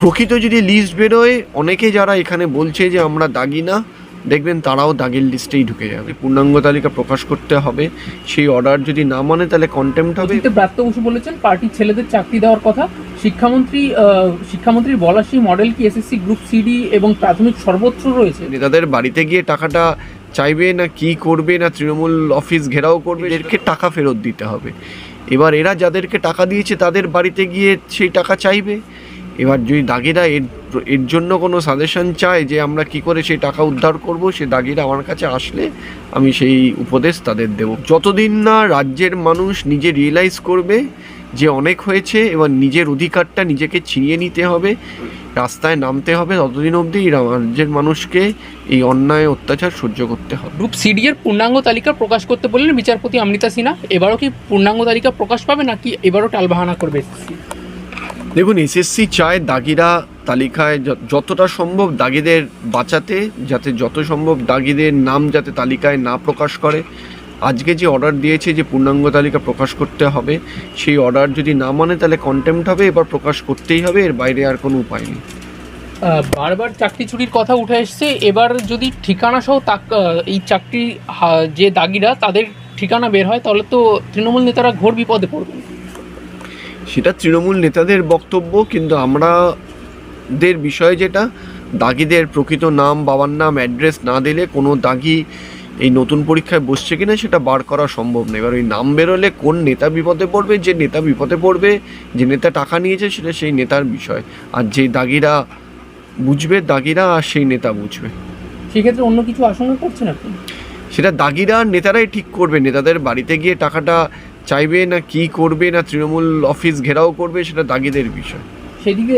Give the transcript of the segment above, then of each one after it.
প্রকৃত যদি লিস্ট বেরোয় অনেকে যারা এখানে বলছে যে আমরা দাগি না দেখবেন তারাও দাগের লিস্টেই ঢুকে যাবে। পূর্ণাঙ্গ তালিকা প্রকাশ করতে হবে। সেই অর্ডার যদি না মানে তাহলে কন্টেম্প হবে। ব্রাত্য বসু বলেছেন পার্টির ছেলেদের চাকরি দেওয়ার কথা। শিক্ষামন্ত্রী শিক্ষামন্ত্রীর বলা সেই মডেল কি এসএসসি গ্রুপ সিডি এবং প্রাথমিক সর্বত্র রয়েছে? নেতাদের বাড়িতে গিয়ে টাকাটা চাইবে না কি করবে না তৃণমূল অফিস ঘেরাও করবে এদেরকে টাকা ফেরত দিতে হবে। এবার এরা যাদেরকে টাকা দিয়েছে তাদের বাড়িতে গিয়ে সেই টাকা চাইবে। এবার যদি দাগিরা এর এর জন্য কোনো সাজেশন চায় যে আমরা কি করে সেই টাকা উদ্ধার করব, সে দাগিরা আমার কাছে আসলে আমি সেই উপদেশ তাদের দেব। যতদিন না রাজ্যের মানুষ নিজে রিয়েলাইজ করবে যে অনেক হয়েছে, এবার নিজের অধিকারটা নিজেকে ছিনিয়ে নিতে হবে, রাস্তায় নামতে হবে, ততদিন অবধি রাজ্যের মানুষকে এই অন্যায় অত্যাচার সহ্য করতে হবে। গ্রুপ সিডি এর পূর্ণাঙ্গ তালিকা প্রকাশ করতে বললেন বিচারপতি অমৃতা সিনহা। এবারও কি পূর্ণাঙ্গ তালিকা প্রকাশ পাবে নাকি এবারও টালবাহানা করবে? দেখুন এসএসসি চায় দাগিরা তালিকায় যতটা সম্ভব দাগিদের বাঁচাতে, যাতে যত সম্ভব দাগিদের নাম যাতে তালিকায় না প্রকাশ করে। আজকে যে অর্ডার দিয়েছে যে পূর্ণাঙ্গ তালিকা প্রকাশ করতে হবে, সেই অর্ডার যদি না মানে তাহলে কন্টেম্প হবে, এবার প্রকাশ করতেই হবে, এর বাইরে আর কোনো উপায় নেই। বারবার চাকরি চুরির কথা উঠে এসছে, এবার যদি ঠিকানা সহ এই চাকরি যে দাগিরা, তাদের ঠিকানা বের হয়, তাহলে তো তৃণমূল নেতারা ঘোর বিপদে পড়বেন। সেটা তৃণমূল নেতাদের বক্তব্য কিন্তু আমাদের বিষয় যেটা দাগিদের প্রকৃত নাম বাবার নাম অ্যাড্রেস না দিলে কোনো দাগি এই নতুন পরীক্ষায় বসছে কিনা সেটা বার করা সম্ভব নয়। এবার ওই নাম বেরোলে কোন নেতা বিপদে পড়বে যে নেতা বিপদে পড়বে যে নেতা টাকা নিয়েছে সেটা সেই নেতার বিষয়। আর যে দাগিরা বুঝবে দাগিরা আর সেই নেতা বুঝবে। সেক্ষেত্রে অন্য কিছু আশঙ্কা করছেন আপনি? সেটা দাগিরা আর নেতারাই ঠিক করবে। নেতাদের বাড়িতে গিয়ে টাকাটা চাইবে না কি করবে না তৃণমূল অফিস ঘেরাও করবে সেটা দাগিদের বিষয়। সেদিকে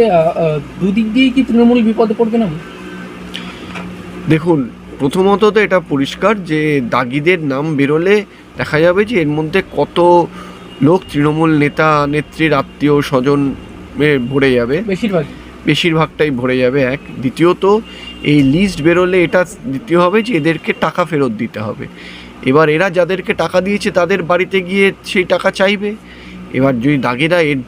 দুদিক দিয়েই কি তৃণমূল বিপদে পড়বে না? দেখুন প্রথমত তো এটা পরিষ্কার যে দাগিদের নাম বেরোলে দেখা যাবে যে এর মধ্যে কত লোক তৃণমূল নেতা নেত্রীর আত্মীয় স্বজন ভরে যাবে। বেশিরভাগ। বেশিরভাগটাই ভরে যাবে এক। দ্বিতীয়ত এই লিস্ট বেরোলে এটা দ্বিতীয় হবে যে এদেরকে টাকা ফেরত দিতে হবে। এবার এরা যাদেরকে টাকা দিয়েছে তাদের বাড়িতে গিয়ে সেই টাকা চাইবে। এবার যদি দাগিরা এর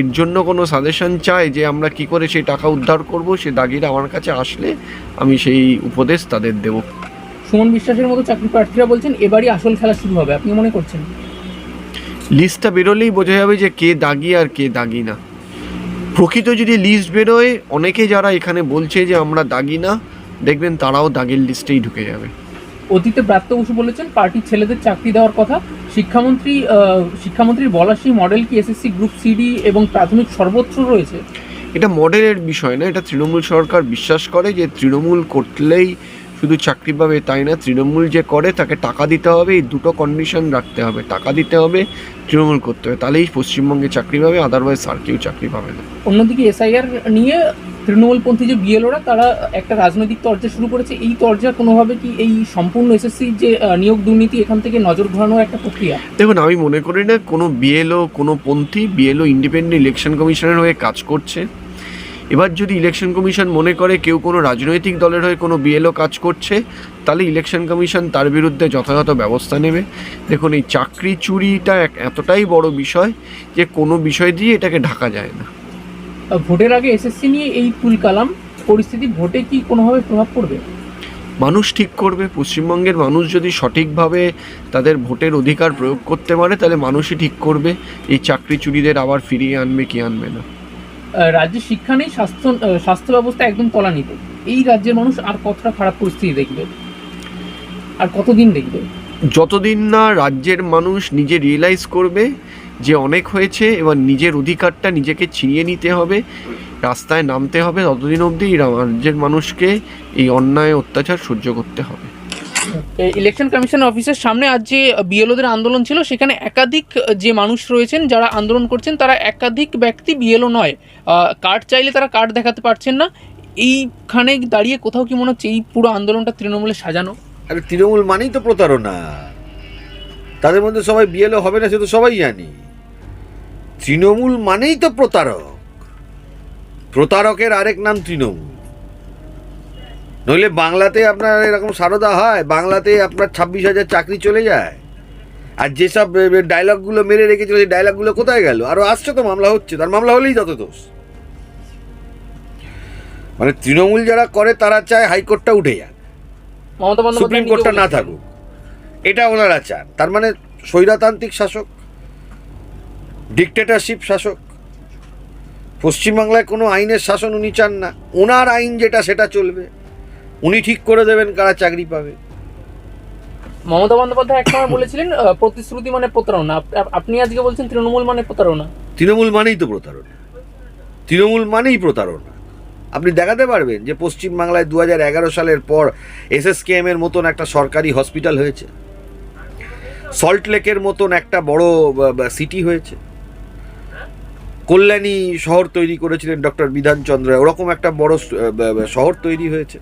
এর জন্য কোনো সাজেশন চায় যে আমরা কি করে সেই টাকা উদ্ধার করব সে দাগিরা আমার কাছে আসলে আমি সেই উপদেশ তাদের দেব। সুমন বিশ্বাসের মতো চাকরি প্রার্থীরা বলছেন এবারই আসল খেলা শুরু হবে। আপনি মনে করছেন? লিস্টটা বেরোলেই বোঝা যাবে যে কে দাগি আর কে দাগি না। প্রকৃত যদি লিস্ট বেরোয় অনেকে যারা এখানে বলছে যে আমরা দাগি না দেখবেন তারাও দাগের লিস্টেই ঢুকে যাবে। অতীতে ব্রাত্য বসু বলেছেন পার্টির ছেলেদের চাকরি দেওয়ার কথা। শিক্ষামন্ত্রী শিক্ষামন্ত্রীর বলা সেই মডেল কি এসএসসি গ্রুপ সিডি এবং প্রাথমিক সর্বত্র রয়েছে? এটা মডেলের বিষয় না এটা তৃণমূল সরকার বিশ্বাস করে যে তৃণমূল করলেই শুধু চাকরি পাবে তাই না তৃণমূল যে করে তাকে টাকা দিতে হবে এই দুটো কন্ডিশন রাখতে হবে। টাকা দিতে হবে তৃণমূল করতে হবে তাহলেই পশ্চিমবঙ্গে চাকরি পাবে আদারওয়াইজ আর কেউ চাকরি পাবে না। অন্যদিকে এসআইআর নিয়ে তৃণমূলপন্থী যে বিএলওরা, তারা একটা রাজনৈতিক তর্জা শুরু করেছে। এই তর্জা কোনোভাবে কি এই সম্পূর্ণ এসএসসি যে নিয়োগ দুর্নীতি এখান থেকে নজর ঘোরানোর একটা প্রক্রিয়া? দেখুন, আমি মনে করি না কোনো বিএলও, কোনো পন্থী বিএলও ইন্ডিপেন্ডেন্ট ইলেকশন কমিশনের হয়ে কাজ করছে। এবার যদি ইলেকশন কমিশন মনে করে কেউ কোনো রাজনৈতিক দলের হয়ে কোনো বিএলও কাজ করছে, তাহলে ইলেকশন কমিশন তার বিরুদ্ধে যথাযথ ব্যবস্থা নেবে। দেখুন, এই চাকরি চুরিটা এতটাই বড় বিষয় যে কোনো বিষয় দিয়ে এটাকে ঢাকা যায় না। ভোটের আগে এসএসসি নিয়ে এই তুল কালাম পরিস্থিতি ভোটে কি কোনোভাবে প্রভাব পড়বে? মানুষ ঠিক করবে পশ্চিমবঙ্গের মানুষ যদি সঠিকভাবে তাদের ভোটের অধিকার প্রয়োগ করতে পারে তাহলে মানুষই ঠিক করবে। এই চাকরি চুরিদের আবার ফিরিয়ে আনবে কি আনবে না? রাজ্যে শিক্ষা নেই স্বাস্থ্য স্বাস্থ্য ব্যবস্থা একদম তলানিতে। এই রাজ্যের মানুষ আর কতটা খারাপ পরিস্থিতি দেখবে? আর কতদিন দেখবে? যতদিন না রাজ্যের মানুষ নিজে রিয়েলাইজ করবে যে অনেক হয়েছে এবার নিজের অধিকারটা নিজেকে ছিনিয়ে নিতে হবে রাস্তায় নামতে হবে ততদিন অবধি রাজ্যের মানুষকে এই অন্যায় অত্যাচার সহ্য করতে হবে। ইলেকশন কমিশন অফিসের সামনে আজ যে বিএলওদের আন্দোলন ছিল সেখানে একাধিক যে মানুষ রয়েছেন যারা আন্দোলন করছেন তারা একাধিক ব্যক্তি বিএলও নয়। কার্ড চাইলে তারা কার্ড দেখাতে পারছেন না। এইখানে দাঁড়িয়ে কোথাও কি মনে হচ্ছে এই পুরো আন্দোলনটা তৃণমূলে সাজানো? আরে তৃণমূল মানেই তো প্রতারণা। তাদের মধ্যে সবাই বিএলও হবে না সে তো সবাই জানি। তৃণমূল মানেই তো প্রতারক। প্রতারকের আরেক নাম তৃণমূল। নইলে বাংলাতে আপনার এরকম সারদা হয় বাংলাতে আপনার ছাব্বিশ হাজার চাকরি চলে যায়। আর যেসব ডায়লগগুলো মেরে রেখেছিল সেই ডায়লগগুলো কোথায় গেল? আরও আসছে তো মামলা হচ্ছে তার মামলা হলেই যত দোষ। মানে তৃণমূল যারা করে তারা চায় হাইকোর্টটা উঠে যাক। সুপ্রিম কোর্টটা না থাকুক। এটা ওনারা চান। তার মানে স্বৈরাতান্ত্রিক শাসক ডিকটেটরশিপ শাসক। পশ্চিমবাংলায় কোনো আইনের শাসন উনি চান না। ওনার আইন যেটা সেটা চলবে। উনি ঠিক করে দেবেন কারা চাকরি পাবে। মমতা বন্দ্যোপাধ্যায় একসময় বলেছিলেন প্রতিশ্রুতি মানে প্রতারণা। আপ- আপনি আজকে বলছেন তৃণমূল মানে প্রতারণা। তৃণমূল মানেই তো প্রতারণা। তৃণমূল মানেই প্রতারণা। আপনি দেখাতে পারবেন যে পশ্চিমবাংলায় দু হাজার এগারো সালের পর এসএসকেএম এর মতন একটা সরকারি হসপিটাল হয়েছে। সল্ট লেকের মতন একটা বড় সিটি হয়েছে। কল্যাণী শহর তৈরি করেছিলেন ডক্টর বিধানচন্দ্র রায়। ওরকম একটা বড় শহর তৈরি হয়েছে।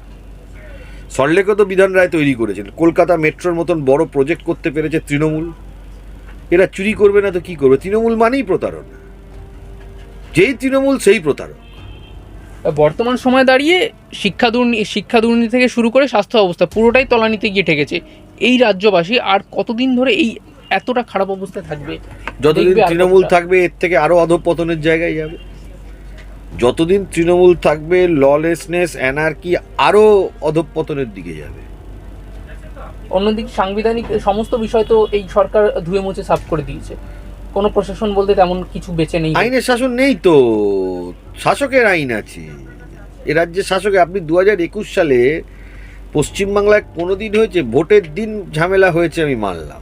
সল্টলেকেও তো বিধান রায় তৈরি করেছেন কলকাতা মেট্রোর মতন বড় প্রজেক্ট করতে পেরেছে তৃণমূল। এরা চুরি করবে না তো কি করবে? তৃণমূল মানেই প্রতারণা যেই তৃণমূল, সেই প্রতারক। বর্তমান সময়ে দাঁড়িয়ে শিক্ষা দুর্নীতি শিক্ষা দুর্নীতি থেকে শুরু করে স্বাস্থ্য অবস্থা পুরোটাই তলানিতে গিয়ে ঠেকেছে। এই রাজ্যবাসী আর কতদিন ধরে এই এতটা খারাপ অবস্থায় থাকবে যতদিন তৃণমূল থাকবে এর থেকে আরও অধপতনের জায়গায় যাবে। যতদিন তৃণমূল থাকবে ললেসনেস অ্যানার্কি আরও অধপতনের দিকে যাবে। অন্যদিকে সাংবিধানিক সমস্ত বিষয় তো এই সরকার ধুয়ে মুছে সাফ করে দিয়েছে। কোনো প্রশাসন বলতে তেমন কিছু বেঁচে নেই। আইনের শাসন নেই তো শাসকের আইন আছে। এ রাজ্যের শাসকে আপনি দু হাজার একুশ সালে পশ্চিমবাংলায় কোনোদিন হয়েছে ভোটের দিন ঝামেলা হয়েছে আমি মানলাম।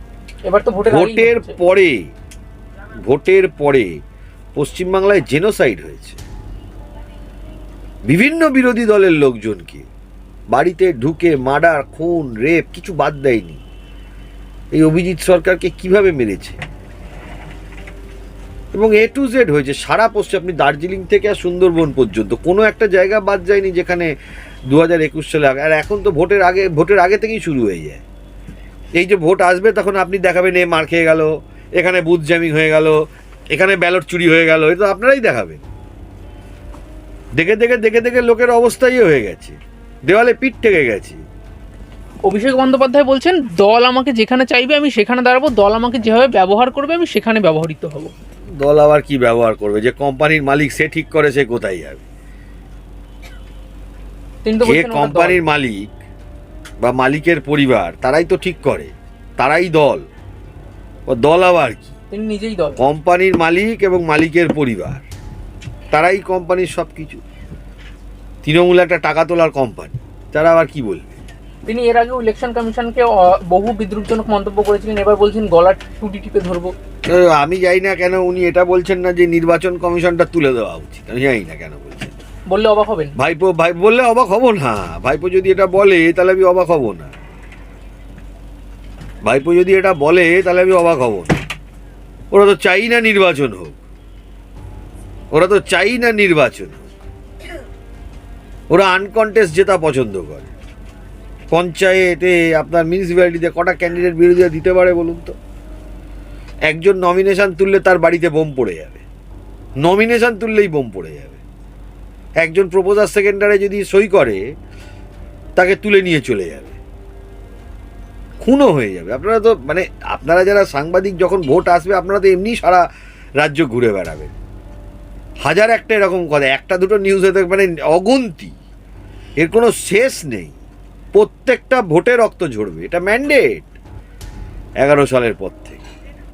এবার তো ভোটের। পরে ভোটের পরে পশ্চিমবাংলায় জেনোসাইড হয়েছে। বিভিন্ন বিরোধী দলের লোকজনকে বাড়িতে ঢুকে মার্ডার খুন রেপ কিছু বাদ দেয়নি। এই অভিজিৎ সরকারকে কীভাবে মেরেছে? এবং এ টু জেড হয়েছে সারা পশ্চিম আপনি দার্জিলিং থেকে আর সুন্দরবন পর্যন্ত কোনো একটা জায়গা বাদ যায়নি যেখানে দু হাজার একুশ সালে আগে আর এখন তো ভোটের আগে ভোটের আগে থেকেই শুরু হয়ে যায়। এই যে ভোট আসবে তখন আপনি দেখাবেন এ মার খেয়ে গেল এখানে বুথ জ্যামিং হয়ে গেল এখানে ব্যালট চুরি হয়ে গেল এটা তো আপনারাই দেখাবেন। দেখে দেখে দেখে দেখে লোকের অবস্থাই হয়ে গেছে। দেওয়ালে পিঠ থেকে গেছে। অভিষেক বন্দ্যোপাধ্যায় বলছেন দল আমাকে যেখানে চাইবে আমি সেখানে দাঁড়াবো। দল আমাকে যেভাবে ব্যবহার করবে আমি সেখানে ব্যবহৃত হব। দল আবার কি ব্যবহার করবে? যে কোম্পানির মালিক সে ঠিক করে সে কোথায় যাবে? যে। কোম্পানির মালিক বা মালিকের পরিবার তারাই তো ঠিক করে। তারাই দল। ও দল আবার কি? তিনি নিজেই দল। কোম্পানির মালিক এবং মালিকের পরিবার। তারাই কোম্পানির সব কিছু তৃণমূল একটা টাকা তোলার কোম্পানি। তারা আবার কি বলবে? তিনি এর আগেও ইলেকশন কমিশনকে বহু বিদ্রুপজনক মন্তব্য করেছিলেন। এবার বলছেন গলার টুটি টিপে ধরবো আমি জানি না কেন উনি এটা বলছেন না যে নির্বাচন কমিশনটা তুলে দেওয়া উচিত। আমি জানি না কেন বললে অবাক হবেন? ভাইপো, ভাই, বললে অবাক হব না। ভাইপো যদি এটা বলে, তাহলে আমি অবাক হব না। ভাইপো যদি এটা বলে, তাহলে আমি অবাক হব না। ওরা তো চাই না নির্বাচন হোক। ওরা তো চাই না নির্বাচন হোক। ওরা আনকন্টেস্ট জেতা পছন্দ করে। পঞ্চায়েতে আপনার মিউনিসিপ্যালিটিতে কটা ক্যান্ডিডেট বিরোধীরা দিতে পারে বলুন তো? একজন নমিনেশন তুললে তার বাড়িতে বোম পড়ে যাবে। নমিনেশন তুললেই বোম পড়ে যাবে। একজন প্রপোজার সেকেন্ডারে যদি সই করে, তাকে তুলে নিয়ে চলে যাবে। খুনও হয়ে যাবে। আপনারা তো মানে আপনারা যারা সাংবাদিক, যখন ভোট আসবে, আপনারা তো এমনি সারা রাজ্য ঘুরে বেড়াবেন। হাজার একটা এরকম কথা, একটা দুটো নিউজে তো মানে অগুন্তি। এর কোনো শেষ নেই। প্রত্যেকটা ভোটে রক্ত ঝরবে। এটা ম্যান্ডেট এগারো সালের পর